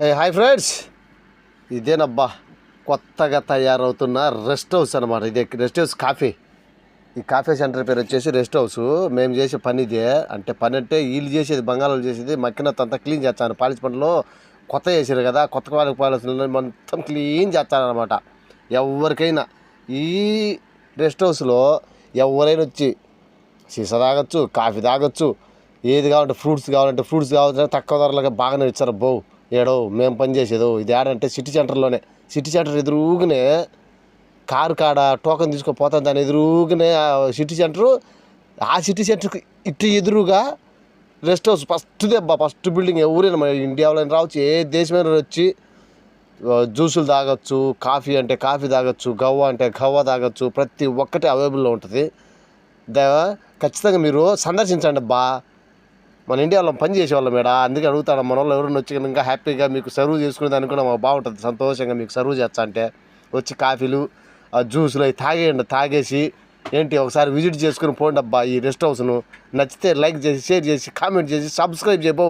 Hi friends. ఇదేనబ్బా కొత్తగా తయారవుతున్న rest house అనమాట ఇది రెస్ట్ హౌస్ కాఫీ. ఈ కాఫీ సెంటర్ పేరు వచ్చేసి రెస్ట్ హౌస్. మేము చేసే పని ఇదే. అంటే పని అంటే వీళ్ళు చేసేది బంగాళాలు చేసేది మక్కినంత అంతా క్లీన్ చేస్తాను. పాలిష్ పనిలో కొత్త చేసారు కదా కొత్త వాళ్ళకి పాలిసిన మొత్తం క్లీన్ చేస్తారనమాట ఎవరికైనా ఈ రెస్ట్ హౌస్లో ఎవరైనా వచ్చి సీసా తాగొచ్చు కాఫీ తాగొచ్చు ఏది కావాలంటే ఫ్రూట్స్ కావాలంటే ఫ్రూట్స్ కావాలంటే తక్కువ ధరలుగా బాగానే ఇచ్చారు బావు ఏడో మేము పని చేసేదో ఇది ఏడంటే సిటీ సెంటర్లోనే సిటీ సెంటర్ ఎదురుగానే కారు కాడ టోకెన్ తీసుకుపోతాను దాని ఎదురుగానే ఆ సిటీ సెంటరు ఆ సిటీ సెంటర్కి ఇటు ఎదురుగా రెస్ట్ హౌస్ ఫస్ట్ దెబ్బ ఫస్ట్ బిల్డింగ్ ఎవరైనా మన ఇండియాలో రావచ్చు ఏ దేశమైనా వచ్చి జ్యూసులు తాగొచ్చు కాఫీ అంటే కాఫీ తాగొచ్చు గవ్వ అంటే గవ్వ తాగొచ్చు ప్రతి ఒక్కటి అవైలబుల్లో ఉంటుంది. ఖచ్చితంగా మీరు సందర్శించండి బా మన ఇండియాలో పని చేసేవాళ్ళం మేడ. అందుకే అడుగుతాను మన వాళ్ళు ఎవరైనా వచ్చి ఇంకా హ్యాపీగా మీకు సర్వ్ చేసుకునే దానికి కూడా మాకు బాగుంటుంది సంతోషంగా మీకు సర్వ్ చేస్తా అంటే. వచ్చి కాఫీలు ఆ జ్యూసులు అవి తాగేయండి తాగేసి ఏంటి ఒకసారి విజిట్ చేసుకుని పోండి అబ్బా ఈ రెస్ట్ హౌస్ను నచ్చితే లైక్ చేసి షేర్ చేసి కామెంట్ చేసి సబ్స్క్రైబ్ చేయబో